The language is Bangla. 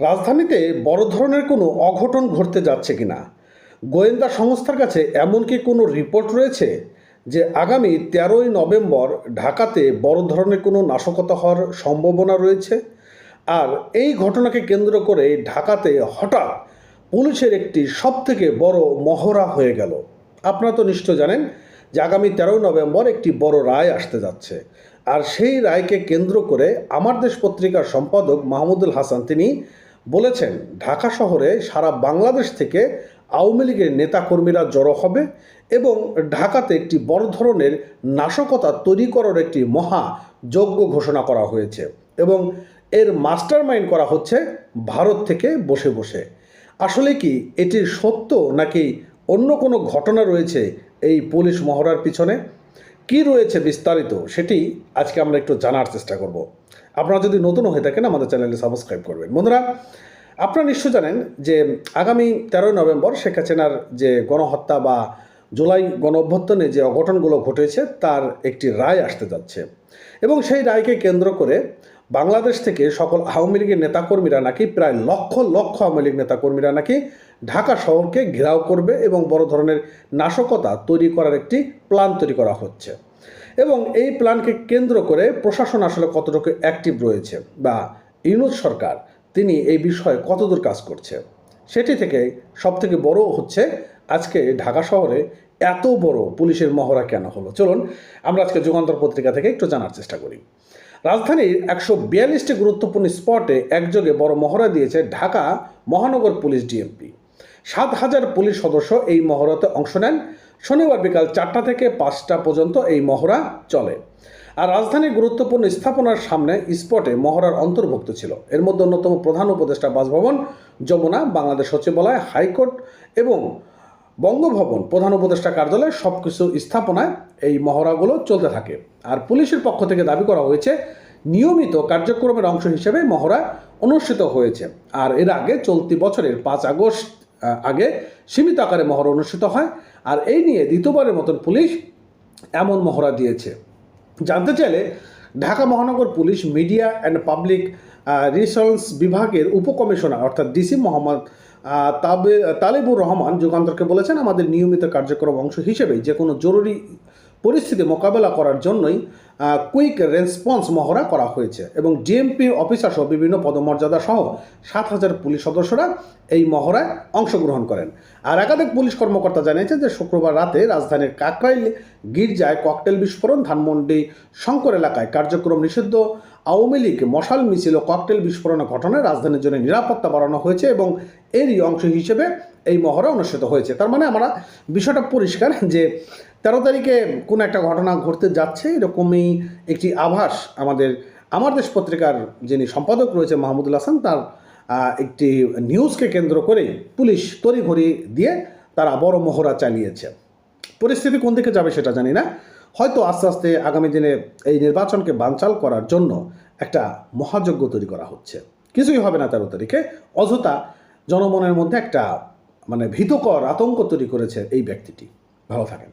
রাজধানীতে বড় ধরনের কোনো অঘটন ঘটতে যাচ্ছে কিনা? গোয়েন্দা সংস্থার কাছে এমন কি কোনো রিপোর্ট রয়েছে যে আগামী তেরোই নভেম্বর ঢাকাতে বড় ধরনের কোনো নাশকতা হওয়ার সম্ভাবনা রয়েছে? আর এই ঘটনাকে কেন্দ্র করে ঢাকাতে হঠাৎ পুলিশের একটি সবথেকে বড় মহড়া হয়ে গেল। আপনারা তো নিশ্চয় জানেন যে আগামী তেরোই নভেম্বর একটি বড় রায় আসতে যাচ্ছে। আর সেই রায়কে কেন্দ্র করে আমার দেশ পত্রিকার সম্পাদক মাহমুদুল হাসান, তিনি বলেছেন, ঢাকা শহরে সারা বাংলাদেশ থেকে আওয়ামী লীগের নেতাকর্মীরা জড়ো হবে এবং ঢাকাতে একটি বড় ধরনের নাশকতা তৈরি করার একটি মহা যজ্ঞ ঘোষণা করা হয়েছে এবং এর মাস্টার মাইন্ড করা হচ্ছে ভারত থেকে বসে বসে। আসলে কি এটি সত্য নাকি অন্য কোনো ঘটনা রয়েছে এই পুলিশ মহড়ার পিছনে? কি রয়েছে বিস্তারিত সেটি আজকে আমরা একটু জানার চেষ্টা করব। আপনারা যদি নতুন হয়ে থাকেন, আমাদের চ্যানেলে সাবস্ক্রাইব করবেন। বন্ধুরা, আপনারা নিশ্চয় জানেন যে আগামী তেরোই নভেম্বর শেখ হাসিনার যে গণহত্যা বা জুলাই গণ অভ্যর্থনে যে অঘটনগুলো ঘটেছে, তার একটি রায় আসতে যাচ্ছে। এবং সেই রায়কে কেন্দ্র করে বাংলাদেশ থেকে সকল আওয়ামী লীগের নেতাকর্মীরা নাকি প্রায় লক্ষ লক্ষ আওয়ামী লীগ নেতাকর্মীরা নাকি ঢাকা শহরকে ঘেরাও করবে এবং বড় ধরনের নাশকতা তৈরি করার একটি প্ল্যান তৈরি করা হচ্ছে। এবং এই প্ল্যানকে কেন্দ্র করে প্রশাসন আসলে কতটুকু অ্যাক্টিভ রয়েছে বা ইউনুস সরকার তিনি এই বিষয়ে কতদূর কাজ করছে? সেটি থেকে সবথেকে বড় হচ্ছে আজকে ঢাকা শহরে এত বড় পুলিশের মহড়া কেন হলো? চলুন, আমরা আজকে যুগান্তর পত্রিকা থেকে একটু জানার চেষ্টা করি। রাজধানীর একশো বিয়াল্লিশটি গুরুত্বপূর্ণ স্পটে একযোগে বড় মহড়া দিয়েছে ঢাকা মহানগর পুলিশ ডিএমপি সাত হাজার পুলিশ সদস্য এই মহড়াতে অংশ নেন। শনিবার বিকাল চারটা থেকে পাঁচটা পর্যন্ত এই মহড়া চলে। আর রাজধানীর গুরুত্বপূর্ণ স্থাপনার সামনে স্পটে মহড়ার অন্তর্ভুক্ত ছিল। এর মধ্যে অন্যতম প্রধান উপদেষ্টা বাসভবন, যমুনা, বাংলাদেশ সচিবালয়, হাইকোর্ট এবং বঙ্গভবন। প্রধান উপদেষ্টা কার্যালয় সব কিছু স্থাপনায় এই মহড়াগুলো চলতে থাকে। আর পুলিশের পক্ষ থেকে দাবি করা হয়েছে, নিয়মিত কার্যক্রমের অংশ হিসেবে মহড়া অনুষ্ঠিত হয়েছে। আর এর আগে চলতি বছরের পাঁচ আগস্ট আগে সীমিত আকারে মহড়া অনুষ্ঠিত হয়। আর এই নিয়ে দ্বিতীয়বারের মতন পুলিশ এমন মহড়া দিয়েছে। জানতে চাইলে ঢাকা মহানগর police media and public resource বিভাগের উপকমিশনার অর্থাৎ ডিসি মোহাম্মদ তাবে, তালেবুর রহমান যুগান্তরকে বলেছেন, আমাদের নিয়মিত কার্যক্রম অংশ হিসেবে যে কোনো জরুরি পরিস্থিতি মোকাবেলা করার জন্যই কুইক রেসপন্স মহড়া করা হয়েছে এবং ডিএমপি অফিসার সহ বিভিন্ন পদমর্যাদা সহ সাত হাজার পুলিশ সদস্যরা এই মহড়ায় অংশগ্রহণ করেন। আর একাধিক পুলিশ কর্মকর্তা জানিয়েছেন যে শুক্রবার রাতে রাজধানীর কাকরাইল গির্জায় ককটেল বিস্ফোরণ, ধানমন্ডি শঙ্কর এলাকায় কার্যক্রম নিষিদ্ধ, আওয়ামী লীগ মশাল মিছিল ও ককটেল বিস্ফোরণের ঘটনায় রাজধানীর জন্য নিরাপত্তা বাড়ানো হয়েছে এবং এরই অংশ হিসেবে এই মহড়া অনুষ্ঠিত হয়েছে। তার মানে আমরা বিষয়টা পরিষ্কার যে তেরো তারিখে কোনো একটা ঘটনা ঘটতে যাচ্ছে, এরকমই একটি আভাস আমাদের, আমার দেশ পত্রিকার যিনি সম্পাদক রয়েছে মাহমুদুল হাসান, তার একটি নিউজকে কেন্দ্র করে পুলিশ তড়িঘড়ি দিয়ে তারা বড় মহড়া চালিয়েছে। পরিস্থিতি কোন দিকে যাবে সেটা জানি না। হয়তো আস্তে আস্তে আগামী দিনে এই নির্বাচনকে বানচাল করার জন্য একটা মহাযজ্ঞ তৈরি করা হচ্ছে। কিছুই হবে না তেরো তারিখে। অযথা জনমনের মধ্যে একটা মানে ভীতকর আতঙ্ক তৈরি করেছে এই ব্যক্তিটি। ভালো থাকেন।